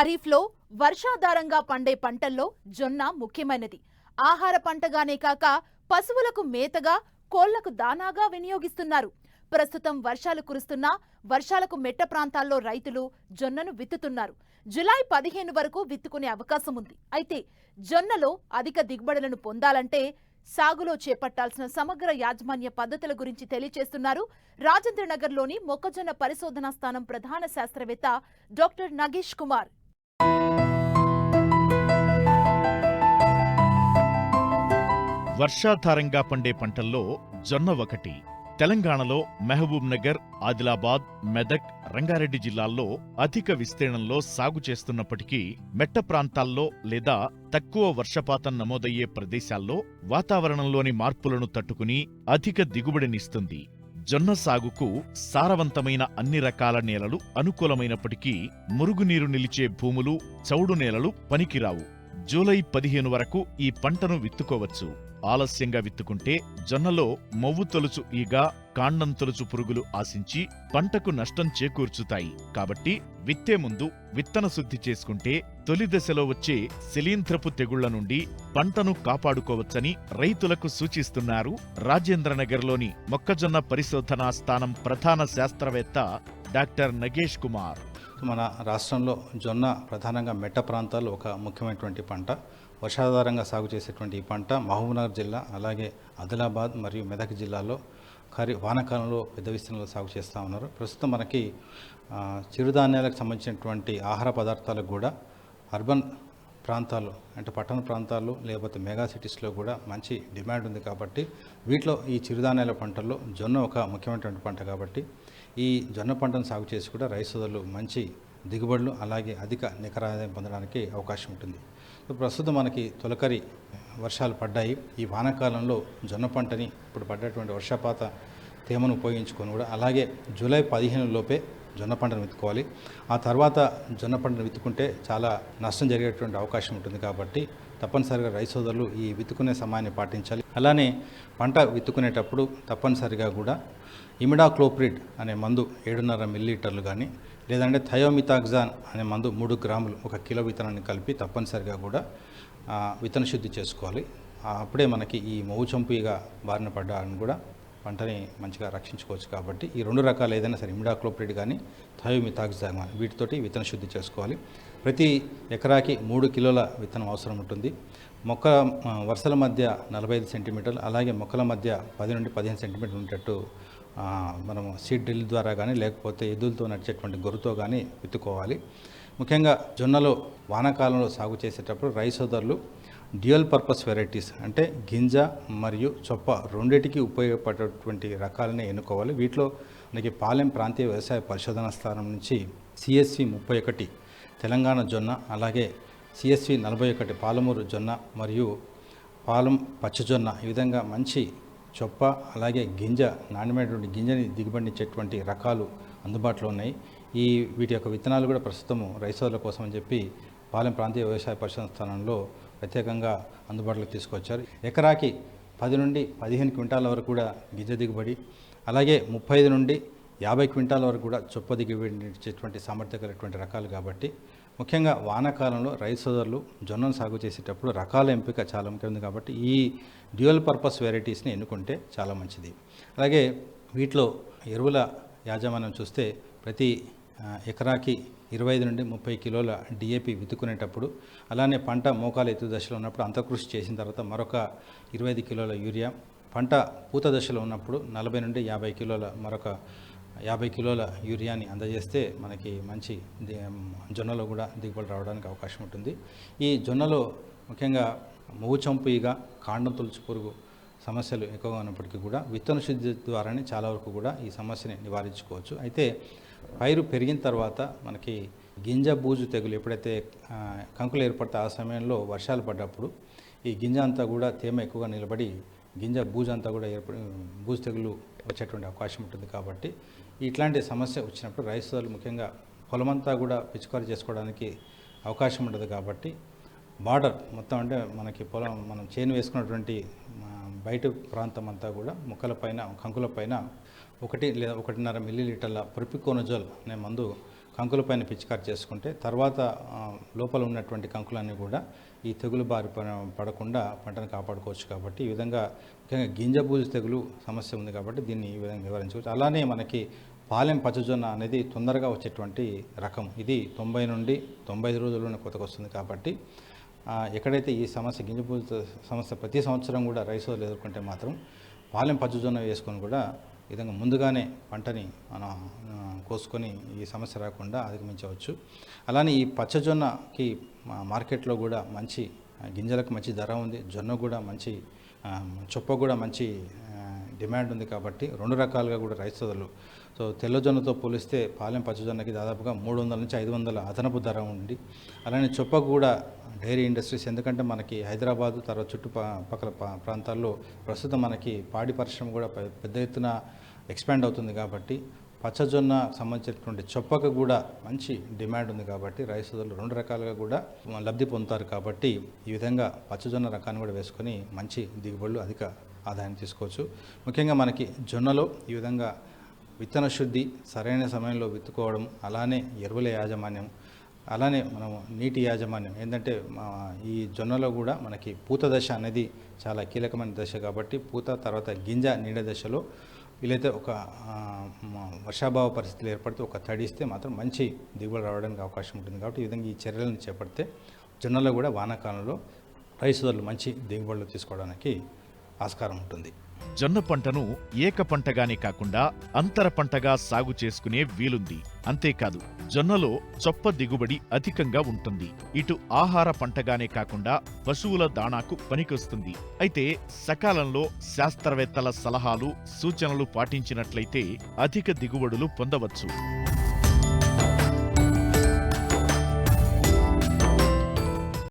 ఖరీఫ్లో వర్షాధారంగా పండే పంటల్లో జొన్న ముఖ్యమైనది. ఆహార పంటగానే కాక పశువులకు మేతగా కోళ్ళకు దానాగా వినియోగిస్తున్నారు. ప్రస్తుతం వర్షాలు కురుస్తున్నా వర్షాలకు మెట్ట ప్రాంతాల్లో రైతులు జొన్నను విత్తుతున్నారు. జులై పదిహేను వరకు విత్తుకునే అవకాశం ఉంది. అయితే జొన్నలో అధిక దిగుబడులను పొందాలంటే సాగులో చేపట్టాల్సిన సమగ్ర యాజమాన్య పద్ధతుల గురించి తెలియజేస్తున్నారు రాజేంద్రనగర్లోని మొక్కజొన్న పరిశోధనా స్థానం ప్రధాన శాస్త్రవేత్త డాక్టర్ నగేష్ కుమార్. వర్షాధారంగా పండే పంటల్లో జొన్న ఒకటి. తెలంగాణలో మహబూబ్ నగర్ ఆదిలాబాద్ మెదక్ రంగారెడ్డి జిల్లాల్లో అధిక విస్తీర్ణంలో సాగు చేస్తున్నప్పటికీ మెట్ట ప్రాంతాల్లో లేదా తక్కువ వర్షపాతం నమోదయ్యే ప్రదేశాల్లో వాతావరణంలోని మార్పులను తట్టుకుని అధిక దిగుబడినిస్తుంది. జొన్న సాగుకు సారవంతమైన అన్ని రకాల నేలలు అనుకూలమైనప్పటికీ మురుగునీరు నిలిచే భూములు చౌడు నేలలు పనికిరావు. జూలై పదిహేను వరకు ఈ పంటను విత్తుకోవచ్చు. ఆలస్యంగా విత్తుకుంటే జొన్నలో మొవ్వు తొలుచు ఈగ కాండం తొలుచు పురుగులు ఆశించి పంటకు నష్టం చేకూర్చుతాయి. కాబట్టి విత్తే ముందు విత్తన శుద్ధి చేసుకుంటే తొలి దశలో వచ్చే శిలీంధ్రపు తెగుళ్ళ నుండి పంటను కాపాడుకోవచ్చని రైతులకు సూచిస్తున్నారు రాజేంద్రనగర్లోని మొక్కజొన్న పరిశోధనా స్థానం ప్రధాన శాస్త్రవేత్త డాక్టర్ నగేష్ కుమార్. మన రాష్ట్రంలో జొన్న ప్రధానంగా మెట్ట ప్రాంతాలు ఒక ముఖ్యమైనటువంటి పంట వర్షాధారంగా సాగు చేసేటువంటి ఈ పంట మహబూబ్నగర్ జిల్లా అలాగే ఆదిలాబాద్ మరియు మెదక్ జిల్లాలో ఖరీ వానాకాలంలో పెద్ద విస్తీర్ణంలో సాగు చేస్తూ ఉన్నారు. ప్రస్తుతం మనకి చిరుధాన్యాలకు సంబంధించినటువంటి ఆహార పదార్థాలకు కూడా అర్బన్ ప్రాంతాలు అంటే పట్టణ ప్రాంతాలు లేకపోతే మెగా సిటీస్లో కూడా మంచి డిమాండ్ ఉంది కాబట్టి వీటిలో ఈ చిరుధాన్యాల పంటల్లో జొన్న ఒక ముఖ్యమైనటువంటి పంట కాబట్టి ఈ జొన్న పంటను సాగు చేసి కూడా రైస్ సోదరులు మంచి దిగుబడులు అలాగే అధిక నికర ఆదాయం పొందడానికి అవకాశం ఉంటుంది. ప్రస్తుతం మనకి తొలకరి వర్షాలు పడ్డాయి. ఈ వానాకాలంలో జొన్న పంటని ఇప్పుడు పడ్డటువంటి వర్షపాత తేమను ఉపయోగించుకొని కూడా అలాగే జూలై పదిహేను లోపే జొన్న పంటను విత్తుకోవాలి. ఆ తర్వాత జొన్న పంటను విత్తుకుంటే చాలా నష్టం జరిగేటువంటి అవకాశం ఉంటుంది కాబట్టి తప్పనిసరిగా రైతు సోదరులు ఈ విత్తుకునే సమయాన్ని పాటించాలి. అలానే పంట విత్తుకునేటప్పుడు తప్పనిసరిగా కూడా ఇమిడాక్లోప్రిడ్ అనే మందు ఏడున్నర మిల్లీలీటర్లు కానీ లేదంటే థయోమితాగ్జాన్ అనే మందు మూడు గ్రాములు ఒక కిలో విత్తనాన్ని కలిపి తప్పనిసరిగా కూడా విత్తన శుద్ధి చేసుకోవాలి. అప్పుడే మనకి ఈ మౌ చంపుగా బారిన పడ్డాన్ని కూడా పంటని మంచిగా రక్షించుకోవచ్చు కాబట్టి ఈ రెండు రకాలు ఏదైనా సరే ఇమిడాక్లోప్రిడ్ కానీ థయోమితాగ్జాన్ కానీ వీటితోటి విత్తన శుద్ధి చేసుకోవాలి. ప్రతి ఎకరాకి మూడు కిలోల విత్తనం అవసరం ఉంటుంది. మొక్క వరుసల మధ్య నలభై ఐదు సెంటీమీటర్లు అలాగే మొక్కల మధ్య పది నుండి పదిహేను సెంటీమీటర్లు ఉండేటట్టు మనం మనము సీడ్ డ్రిల్ ద్వారా కానీ లేకపోతే ఎద్దులతో నడిచేటువంటి గొర్రుతో కానీ విత్తుకోవాలి ముఖ్యంగా జొన్నలో వానాకాలంలో సాగు చేసేటప్పుడు రైస్ సోదరులు డ్యూయల్ పర్పస్ వెరైటీస్ అంటే గింజ మరియు చొప్ప రెండింటికి ఉపయోగపడేటువంటి రకాలని ఎన్నుకోవాలి. వీటిలో మనకి పాలెం ప్రాంతీయ వ్యవసాయ పరిశోధన స్థానం నుంచి సిఎస్సి ముప్పై ఒకటి తెలంగాణ జొన్న అలాగే సిఎస్సి నలభై ఒకటి పాలమూరు జొన్న మరియు పాలం పచ్చజొన్న ఈ విధంగా మంచి చొప్ప అలాగే గింజ నాణ్యమైనటువంటి గింజని దిగుబడినిచ్చేటువంటి రకాలు అందుబాటులో ఉన్నాయి. ఈ వీటి యొక్క విత్తనాలు కూడా ప్రస్తుతము రైతుల కోసం అని చెప్పి పాలెం ప్రాంతీయ వ్యవసాయ పరిశోధన స్థానంలో ప్రత్యేకంగా అందుబాటులోకి తీసుకొచ్చారు. ఎకరాకి పది నుండి పదిహేను క్వింటాల వరకు కూడా గింజ దిగుబడి అలాగే ముప్పై ఐదు నుండి యాభై క్వింటాల వరకు కూడా చొప్ప దిగుబడి ఇచ్చేటువంటి సామర్థ్యం కలిగినటువంటి రకాలు కాబట్టి ముఖ్యంగా వానాకాలంలో రైతు సోదరులు జొన్నను సాగు చేసేటప్పుడు రకాల ఎంపిక చాలా ముఖ్యమైనది కాబట్టి ఈ డ్యూయల్ పర్పస్ వెరైటీస్ని ఎన్నుకుంటే చాలా మంచిది. అలాగే వీటిలో ఎరువుల యాజమాన్యం చూస్తే ప్రతి ఎకరాకి ఇరవై ఐదు నుండి ముప్పై కిలోల డిఏపి విత్తుకునేటప్పుడు అలానే పంట మోకాలు ఎత్తు దశలో ఉన్నప్పుడు అంతకృషి చేసిన తర్వాత మరొక ఇరవై ఐదు కిలోల యూరియా పంట పూత దశలో ఉన్నప్పుడు నలభై నుండి యాభై కిలోల మరొక యాభై కిలోల యూరియాని అందజేస్తే మనకి మంచి జొన్నలో కూడా దిగుబడి రావడానికి అవకాశం ఉంటుంది. ఈ జొన్నలో ముఖ్యంగా మూవు చంపు ఈగ కాండం తొలుచు పురుగు సమస్యలు ఎక్కువగా ఉన్నప్పటికీ కూడా విత్తన శుద్ధి ద్వారానే చాలా వరకు కూడా ఈ సమస్యని నివారించుకోవచ్చు. అయితే పైరు పెరిగిన తర్వాత మనకి గింజ బూజు తెగులు ఎప్పుడైతే కంకులు ఏర్పడితే ఆ సమయంలో వర్షాలు పడ్డప్పుడు ఈ గింజ అంతా కూడా తేమ ఎక్కువగా నిలబడి గింజ బూజు అంతా కూడా ఏర్పడి బూజు తెగులు వచ్చేటువంటి అవకాశం ఉంటుంది కాబట్టి ఇట్లాంటి సమస్య వచ్చినప్పుడు రైతులు ముఖ్యంగా పొలమంతా కూడా పిచికారీ చేసుకోవడానికి అవకాశం ఉండదు కాబట్టి బార్డర్ మొత్తం అంటే మనకి పొలం మనం చేను వేసుకున్నటువంటి బయట ప్రాంతం అంతా కూడా మొక్కల పైన కంకుల పైన ఒకటి లేదా ఒకటిన్నర మిల్లీ లీటర్ల ప్రొపికోనజోల్ అనే మందు కంకులపైన పిచికారి చేసుకుంటే తర్వాత లోపల ఉన్నటువంటి కంకులన్నీ కూడా ఈ తెగులు బారి పడ- పడకుండా పంటను కాపాడుకోవచ్చు కాబట్టి ఈ విధంగా ముఖ్యంగా గింజబూజు తెగులు సమస్య ఉంది కాబట్టి దీన్ని ఈ విధంగా వివరించవచ్చు అలానే మనకి పాలెం పచ్చజొన్న అనేది తొందరగా వచ్చేటువంటి రకం. ఇది తొంభై నుండి తొంభై ఐదు రోజుల్లోనే కొత్తకు వస్తుంది కాబట్టి ఎక్కడైతే ఈ సమస్య గింజపూజ సమస్య ప్రతి సంవత్సరం కూడా రైతులు ఎదుర్కొంటే మాత్రం పాలెం పచ్చజొన్న వేసుకొని కూడా విధంగా ముందుగానే పంటని మనం కోసుకొని ఈ సమస్య రాకుండా అధిగమించవచ్చు. అలానే ఈ పచ్చజొన్నకి మార్కెట్లో కూడా మంచి గింజలకు మంచి ధర ఉంది. జొన్న కూడా మంచి చొప్ప కూడా మంచి డిమాండ్ ఉంది కాబట్టి రెండు రకాలుగా కూడా రైతు సోదరులు సో తెల్లజొన్నతో పోలిస్తే పాలెం పచ్చజొన్నకి దాదాపుగా మూడు వందల నుంచి ఐదు వందల అదనపు ధర ఉండి అలానే చొప్పకు కూడా డైరీ ఇండస్ట్రీస్ ఎందుకంటే మనకి హైదరాబాద్ తర్వాత చుట్టుపక్కల పా- ప్రాంతాల్లో ప్రస్తుతం మనకి పాడి పరిశ్రమ కూడా పెద్ద ఎత్తున ఎక్స్పాండ్ అవుతుంది కాబట్టి పచ్చజొన్న సంబంధించినటువంటి చొప్పకు కూడా మంచి డిమాండ్ ఉంది కాబట్టి రైతులు రెండు రకాలుగా కూడా లబ్ధి పొందుతారు కాబట్టి ఈ విధంగా పచ్చజొన్న రకాన్ని కూడా వేసుకొని మంచి దిగుబడులు అధిక ఆదాయం తీసుకోవచ్చు. ముఖ్యంగా మనకి జొన్నలో ఈ విధంగా విత్తన శుద్ధి సరైన సమయంలో విత్తుకోవడం అలానే ఎరువుల యాజమాన్యం అలానే మనం నీటి యాజమాన్యం. ఏంటంటే ఈ జొన్నలో కూడా మనకి పూత దశ అనేది చాలా కీలకమైన దశ కాబట్టి పూత తర్వాత గింజ నీడ దశలో వీలైతే ఒక వర్షాభావ పరిస్థితులు ఏర్పడితే ఒక తడిస్తే మాత్రం మంచి దిగుబడి రావడానికి అవకాశం ఉంటుంది కాబట్టి ఈ విధంగా ఈ చర్యలను చేపడితే జొన్నలో కూడా వానాకాలంలో రైతులు మంచి దిగుబడులు తీసుకోవడానికి ఆస్కారం ఉంటుంది. జొన్న పంటను ఏక పంటగానే కాకుండా అంతర పంటగా సాగు చేసుకునే వీలుంది. అంతేకాదు జొన్నలో చొప్ప దిగుబడి అధికంగా ఉంటుంది. ఇటు ఆహార పంటగానే కాకుండా పశువుల దాణాకు పనికొస్తుంది. అయితే సకాలంలో శాస్త్రవేత్తల సలహాలు సూచనలు పాటించినట్లయితే అధిక దిగుబడులు పొందవచ్చు.